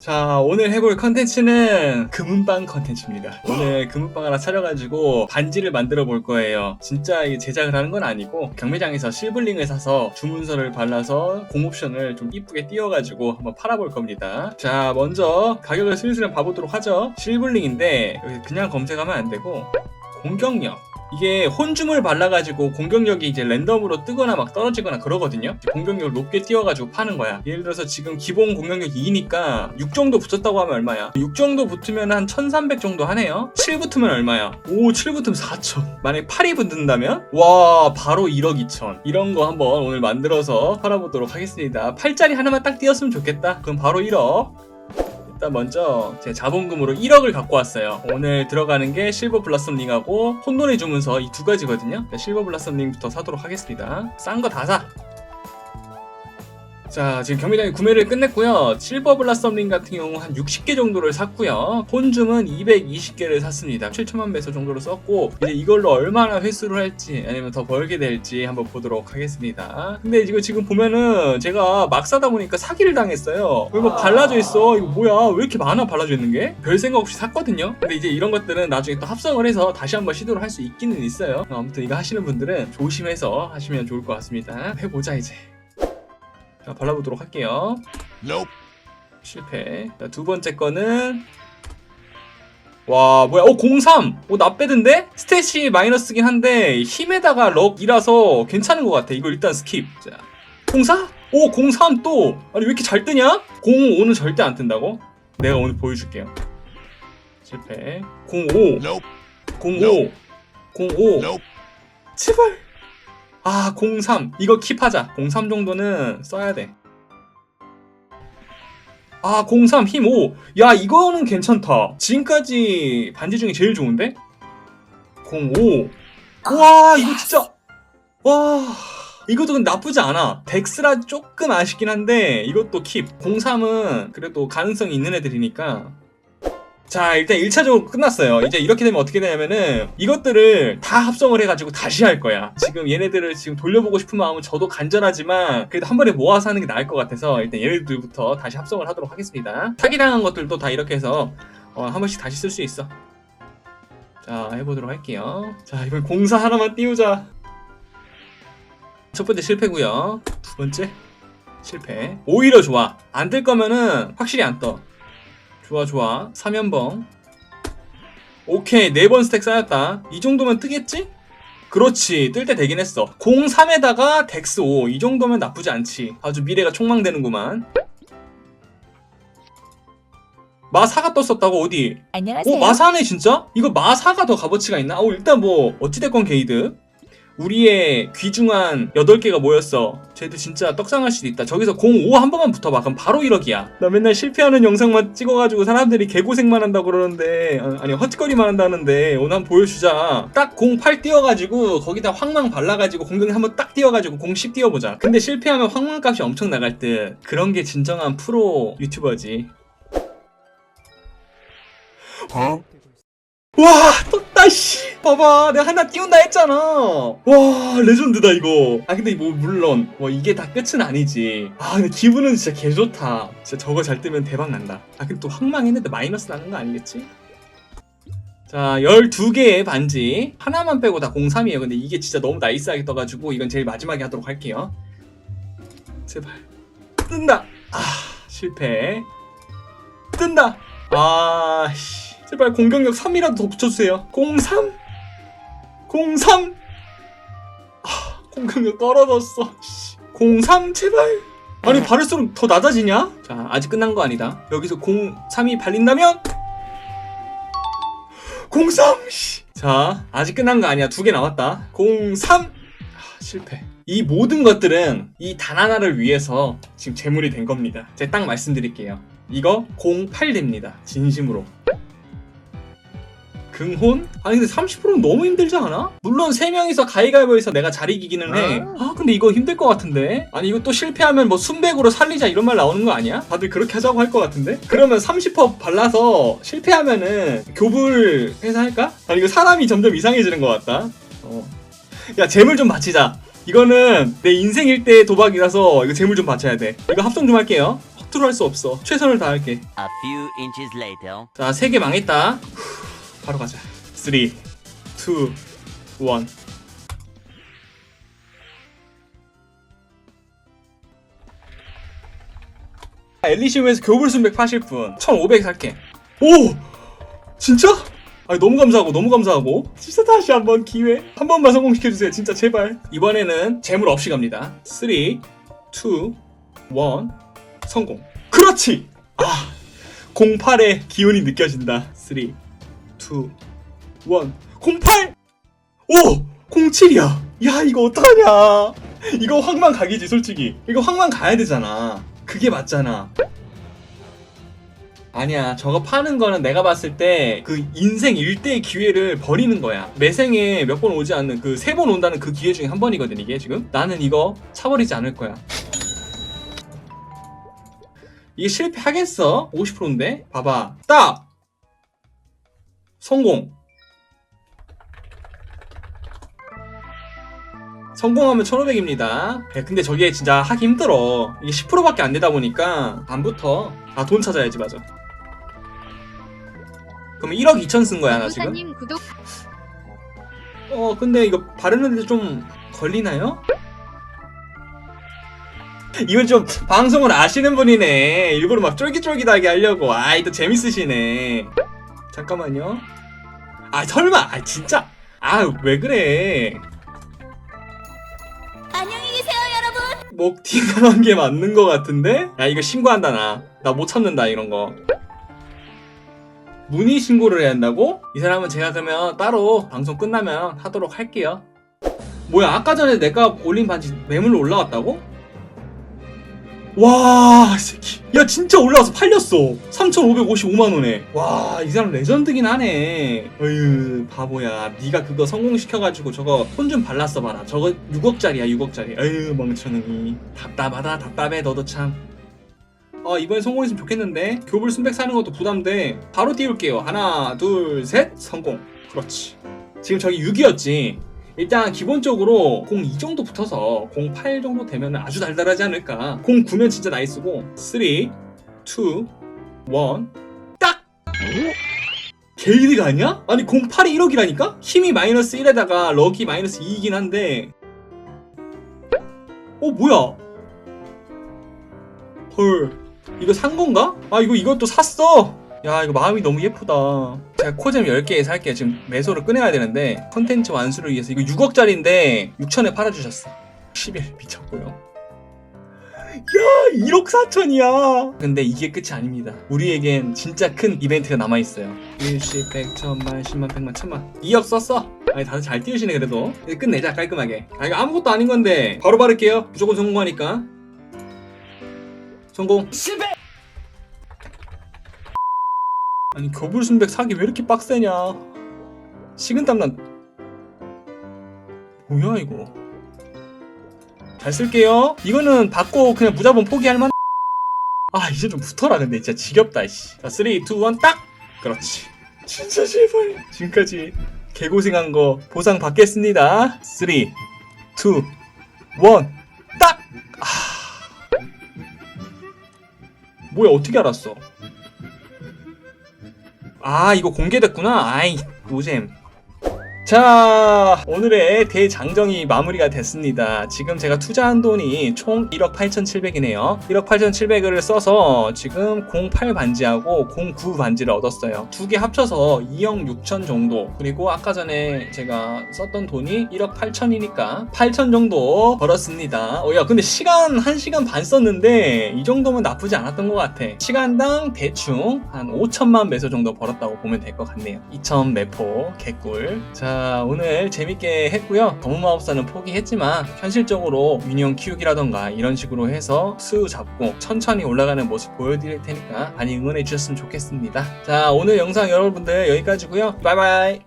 자 오늘 해볼 컨텐츠는 금은방 컨텐츠입니다. 오늘 금은방 하나 차려가지고 반지를 만들어 볼 거예요. 진짜 이 제작을 하는 건 아니고 경매장에서 실블링을 사서 주문서를 발라서 공옵션을 좀 이쁘게 띄워가지고 한번 팔아볼 겁니다. 자 먼저 가격을 슬슬 봐보도록 하죠. 실블링인데 그냥 검색하면 안 되고 공격력 이게 혼줌을 발라가지고 공격력이 이제 랜덤으로 뜨거나 막 떨어지거나 그러거든요. 공격력을 높게 띄워가지고 파는 거야. 예를 들어서 지금 기본 공격력 2니까 6 정도 붙였다고 하면 얼마야? 6 정도 붙으면 한 1300 정도 하네요. 7 붙으면 얼마야? 오, 7 붙으면 4000. 만약에 8이 붙는다면? 와, 바로 1억 2천. 이런 거 한번 오늘 만들어서 팔아보도록 하겠습니다. 8짜리 하나만 딱 띄었으면 좋겠다. 그럼 바로 1억. 일단 먼저 제 자본금으로 1억을 갖고 왔어요. 오늘 들어가는 게 실버 블라썸 링하고 혼돈의 주문서 이 두 가지거든요. 실버 블라썸 링부터 사도록 하겠습니다. 싼 거 다 사. 자, 지금 경매장에 구매를 끝냈고요. 실버 블라썸링 같은 경우 한 60개 정도를 샀고요. 혼줌은 220개를 샀습니다. 7천만 배소 정도로 썼고 이제 이걸로 얼마나 회수를 할지 아니면 더 벌게 될지 한번 보도록 하겠습니다. 근데 이거 지금 보면은 제가 막 사다 보니까 사기를 당했어요. 이거 발라져 있어. 이거 뭐야? 왜 이렇게 많아 발라져 있는 게? 별 생각 없이 샀거든요. 근데 이제 이런 것들은 나중에 또 합성을 해서 다시 한번 시도를 할 수 있기는 있어요. 아무튼 이거 하시는 분들은 조심해서 하시면 좋을 것 같습니다. 해보자 이제. 자, 발라보도록 할게요. Nope. 실패. 자, 두 번째 거는 와 뭐야 어 03! 어 나빼든데? 스탯이 마이너스긴 한데 힘에다가 럭이라서 괜찮은 것 같아 이거 일단 스킵 자 04? 오 03 또! 아니 왜 이렇게 잘 뜨냐? 05는 절대 안 뜬다고? 내가 오늘 보여줄게요 실패 05 Nope. 05 05 Nope. 제발 아 03 이거 킵하자 03 정도는 써야 돼 아, 03, 힘 5. 야, 이거는 괜찮다. 지금까지 반지 중에 제일 좋은데? 05. 와, 이거 진짜. 와. 이것도 나쁘지 않아. 덱스라 조금 아쉽긴 한데, 이것도 킵. 03은 그래도 가능성이 있는 애들이니까. 자, 일단 1차적으로 끝났어요. 이제 이렇게 되면 어떻게 되냐면은, 이것들을 다 합성을 해가지고 다시 할 거야. 지금 얘네들을 지금 돌려보고 싶은 마음은 저도 간절하지만, 그래도 한 번에 모아서 하는 게 나을 것 같아서, 일단 얘네들부터 다시 합성을 하도록 하겠습니다. 사기당한 것들도 다 이렇게 해서, 어, 한 번씩 다시 쓸 수 있어. 자, 해보도록 할게요. 자, 이번 공사 하나만 띄우자. 첫 번째 실패고요. 두 번째 실패. 오히려 좋아. 안 뜰 거면은 확실히 안 떠. 좋아 좋아. 3연봉. 오케이. 네 번 스택 쌓였다. 이 정도면 뜨겠지? 그렇지. 뜰 때 되긴 했어. 03에다가 덱스 5. 이 정도면 나쁘지 않지. 아주 미래가 촉망되는구만. 마사가 떴었다고 어디? 안녕하세요. 오 마사네 진짜? 이거 마사가 더 값어치가 있나? 어 일단 뭐 어찌됐건 게이드 우리의 귀중한 8개가 모였어. 쟤도 진짜 떡상할 수도 있다. 저기서 05 한 번만 붙어봐. 그럼 바로 1억이야. 나 맨날 실패하는 영상만 찍어가지고 사람들이 개고생만 한다고 그러는데 아, 아니 헛짓거리만 한다는데 오늘 한번 보여주자. 딱 08 띄워가지고 거기다 황망 발라가지고 공격력 한번 딱 띄워가지고 010 띄워보자. 근데 실패하면 황망 값이 엄청 나갈 듯. 그런 게 진정한 프로 유튜버지. Huh? 와 떴다 씨 봐봐 내가 하나 띄운다 했잖아. 와 레전드다 이거. 아 근데 뭐 물론 뭐 이게 다 끝은 아니지. 아 근데 기분은 진짜 개 좋다. 진짜 저거 잘 뜨면 대박 난다. 아 근데 또 황망했는데 마이너스 나는 거 아니겠지? 자 12개의 반지. 하나만 빼고 다 03이에요. 근데 이게 진짜 너무 나이스하게 떠가지고 이건 제일 마지막에 하도록 할게요. 제발. 뜬다! 아 실패. 뜬다! 아 씨. 제발 공격력 3이라도 더 붙여주세요. 03? 03? 아, 공격력 떨어졌어. 씨. 03 제발. 아니 바를수록 더 낮아지냐? 자 아직 끝난 거 아니다. 여기서 03이 발린다면 03. 씨. 자 아직 끝난 거 아니야. 두 개 남았다. 03. 아, 실패. 이 모든 것들은 이 단 하나를 위해서 지금 재물이 된 겁니다. 제가 딱 말씀드릴게요. 이거 08 됩니다. 진심으로. 금혼? 아니 근데 30%는 너무 힘들지 않아? 물론 3명이서 가위가위보에서 내가 잘 이기기는 해. 아 근데 이거 힘들 것 같은데? 아니 이거 또 실패하면 뭐 순백으로 살리자 이런 말 나오는 거 아니야? 다들 그렇게 하자고 할 것 같은데? 그러면 30% 발라서 실패하면은 교불 해서 할까? 아니 이거 사람이 점점 이상해지는 것 같다. 어. 야 재물 좀 바치자. 이거는 내 인생 일대 도박이라서 이거 재물 좀 바쳐야 돼. 이거 합성 좀 할게요. 허투루 할 수 없어. 최선을 다할게. A few inches later. 자, 세 개 망했다. 후, 바로 가자. 3, 2, 1. 엘리시움에서 교불순백 파실 분. 1500 살게. 오! 진짜? 아니, 너무 감사하고, 너무 감사하고. 진짜 다시 한번 기회. 한 번만 성공시켜주세요. 진짜 제발. 이번에는 재물 없이 갑니다. 3, 2, 1. 성공. 그렇지! 아, 08의 기운이 느껴진다. 3, 2, 1. 08! 오! 07이야! 야, 이거 어떡하냐! 이거 황만 각이지, 솔직히. 이거 황만 가야 되잖아. 그게 맞잖아. 아니야, 저거 파는 거는 내가 봤을 때 그 인생 일대의 기회를 버리는 거야. 매 생에 몇 번 오지 않는 그 세 번 온다는 그 기회 중에 한 번이거든, 이게 지금. 나는 이거 차버리지 않을 거야. 이게 실패하겠어? 50%인데? 봐봐. 딱! 성공. 성공하면 1500입니다. 근데 저게 진짜 하기 힘들어. 이게 10%밖에 안 되다 보니까 안 붙어. 아, 돈 찾아야지, 맞아. 그럼 1억 2천 쓴 거야, 나 지금? 구독 어, 근데 이거 바르는데 좀 걸리나요? 이건 좀 방송을 아시는 분이네. 일부러 막 쫄깃쫄깃하게 하려고. 아이, 또 재밌으시네. 잠깐만요. 아, 설마. 아, 진짜. 아, 왜 그래. 안녕히 계세요 여러분 목 팅한 게 맞는 거 같은데? 야, 이거 신고한다, 나. 나 못 참는다, 이런 거. 문의 신고를 해야 한다고? 이 사람은 제가 그러면 따로 방송 끝나면 하도록 할게요. 뭐야, 아까 전에 내가 올린 반지 매물로 올라갔다고? 와, 이 새끼. 야, 진짜 올라와서 팔렸어. 3,555만원에. 와, 이 사람 레전드긴 하네. 어휴, 바보야. 네가 그거 성공시켜가지고 저거 돈좀 발랐어 봐라. 저거 6억짜리야, 6억짜리. 어휴, 멍청이. 답답하다, 답답해, 너도 참. 어, 이번에 성공했으면 좋겠는데. 교불 순백 사는 것도 부담돼. 바로 띄울게요. 하나, 둘, 셋. 성공. 그렇지. 지금 저기 6이었지. 일단 기본적으로 02 정도 붙어서 08 정도 되면 아주 달달하지 않을까. 09면 진짜 나이스고. 3, 2, 1, 딱! 게이드가 아니야? 아니 08이 1억이라니까? 힘이 마이너스 1에다가 럭이 마이너스 2이긴 한데 어 뭐야? 헐 이거 산 건가? 아 이거 이것도 샀어 야 이거 마음이 너무 예쁘다. 제가 코잼 10개 살게요. 지금 매소를 꺼내야 되는데 컨텐츠 완수를 위해서 이거 6억짜리인데 6천에 팔아주셨어. 10일 미쳤고요. 야 1억 4천이야. 근데 이게 끝이 아닙니다. 우리에겐 진짜 큰 이벤트가 남아있어요. 일십 백 천만 십만 백만 천만. 2억 썼어. 아니 다들 잘 띄우시네 그래도. 이제 끝내자 깔끔하게. 아 이거 아무것도 아닌 건데 바로 바를게요. 무조건 성공하니까. 성공. 실패 아니 교불순백 사기 왜 이렇게 빡세냐? 식은땀난 뭐야 이거? 잘 쓸게요. 이거는 받고 그냥 무자본 포기할 만 아 이제 좀 붙어라 근데. 진짜 지겹다 이씨. 자 3, 2, 1 딱! 그렇지. 진짜 제발. 지금까지 개고생한 거 보상 받겠습니다. 3, 2, 1 딱! 아... 뭐야 어떻게 알았어 아 이거 공개됐구나. 아이 노잼 자 오늘의 대장정이 마무리가 됐습니다. 지금 제가 투자한 돈이 총 1억 8,700이네요. 1억 8,700을 써서 지금 08 반지하고 09 반지를 얻었어요. 두 개 합쳐서 2억 6천 정도. 그리고 아까 전에 제가 썼던 돈이 1억 8천이니까 8천 정도 벌었습니다. 어 야 근데 시간 1시간 반 썼는데 이 정도면 나쁘지 않았던 것 같아. 시간당 대충 한 5천만 매소 정도 벌었다고 보면 될 것 같네요. 2천 매포 개꿀 자 오늘 재밌게 했고요. 검은 마법사는 포기했지만 현실적으로 미니언 키우기라던가 이런 식으로 해서 수 잡고 천천히 올라가는 모습 보여드릴 테니까 많이 응원해 주셨으면 좋겠습니다. 자 오늘 영상 여러분들 여기까지고요. 바이바이